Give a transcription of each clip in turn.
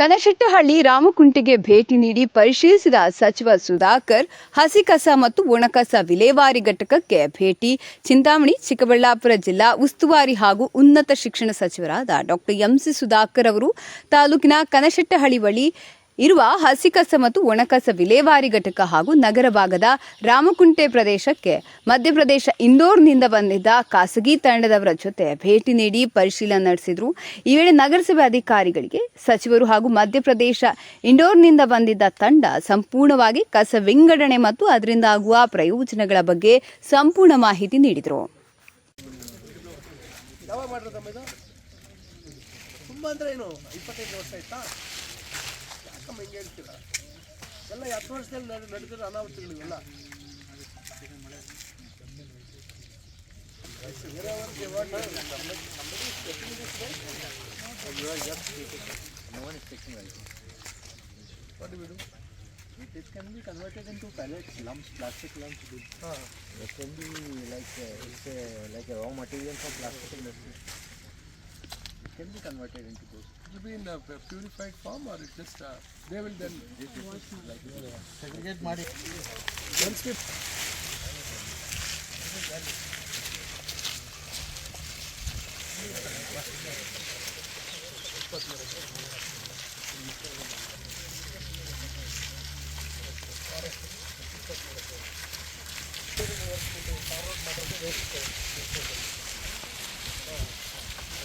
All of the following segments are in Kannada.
ಕನಶೆಟ್ಟಹಳ್ಳಿ ರಾಮಕುಂಟೆಗೆ ಭೇಟಿ ನೀಡಿ ಪರಿಶೀಲಿಸಿದ ಸಚಿವ ಸುಧಾಕರ್, ಹಸಿಕಸ ಮತ್ತು ಒಣಕಸ ವಿಲೇವಾರಿ ಘಟಕಕ್ಕೆ ಭೇಟಿ, ಚಿಂತಾಮಣಿ, ಚಿಕ್ಕಬಳ್ಳಾಪುರ ಜಿಲ್ಲಾ ಉಸ್ತುವಾರಿ ಹಾಗೂ ಉನ್ನತ ಶಿಕ್ಷಣ ಸಚಿವರಾದ ಡಾಕ್ಟರ್ ಎಂಸಿ ಸುಧಾಕರ್ ಅವರು ತಾಲೂಕಿನ ಕನಶೆಟ್ಟಹಳ್ಳಿ ಬಳಿ ಇರುವ ಹಸಿಕಸ ಮತ್ತು ಒಣಕಸ ವಿಲೇವಾರಿ ಘಟಕ ಹಾಗೂ ನಗರ ಭಾಗದ ರಾಮಕುಂಟೆ ಪ್ರದೇಶಕ್ಕೆ ಮಧ್ಯಪ್ರದೇಶ ಇಂದೋರ್ನಿಂದ ಬಂದಿದ್ದ ಖಾಸಗಿ ತಂಡದವರ ಜೊತೆ ಭೇಟಿ ನೀಡಿ ಪರಿಶೀಲನೆ ನಡೆಸಿದ್ರು. ಈ ವೇಳೆ ನಗರಸಭೆ ಅಧಿಕಾರಿಗಳಿಗೆ ಸಚಿವರು ಹಾಗೂ ಮಧ್ಯಪ್ರದೇಶ ಇಂಡೋರ್ನಿಂದ ಬಂದಿದ್ದ ತಂಡ ಸಂಪೂರ್ಣವಾಗಿ ಕಸ ವಿಂಗಡಣೆ ಮತ್ತು ಅದರಿಂದ ಆಗುವ ಪ್ರಯೋಜನಗಳ ಬಗ್ಗೆ ಸಂಪೂರ್ಣ ಮಾಹಿತಿ ನೀಡಿದರು. ಅಂದ್ರೆ ಏನು, ಇಪ್ಪತ್ತೈದು ವರ್ಷ ಆಯ್ತಾ? ಯಾಕಮ್ಮ ಹಿಂಗೆ ಹೇಳ್ತೀರಾ ಎಲ್ಲ ಈ ಹತ್ತು ವರ್ಷದಲ್ಲಿ ನಡೆ ನಡೆದಿರೋ ಅನಾಹುತಗಳು ಇವೆಲ್ಲ ಬೇರೆಯವ್ರಿಗೆ award What do we do? It can be converted into pellets, lumps, plastic lumps. do. It can be like uh, it's a, like a raw material for plastic industry. It can be converted into those. It will be in a purified form or it just, uh, they will then. Segregate ಮಾಡಿ Once we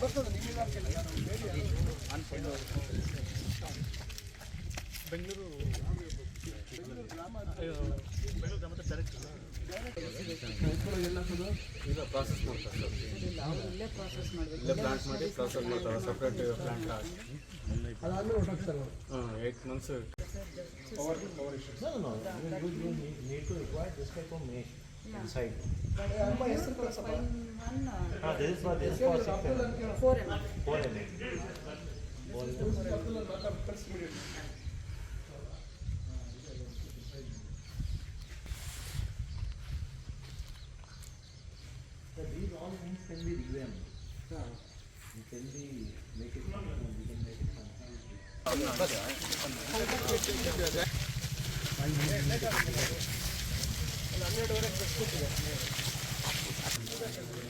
ಕಷ್ಟದಲ್ಲಿ ಬೆಂಗಳೂರು ಯಾವ ರೀತಿ ಇದೆ ಗ್ರಾಮ ಇದೆ ಮೈಂಡ್ ಮಾಡಿ ಪ್ರೋಸೆಸ್ ಆದ ತಕ್ಷಣ ಸೆಪರೇಟ್ ಪ್ಲಾಂಟ್ ಆಗ್ತೀವಿ ಅದನ್ನ ಒಂದು sir 8 months sir Ah, this is for this for six mm. Four mm. So these all things can be revamped. You can be make it functional, you can make it functional.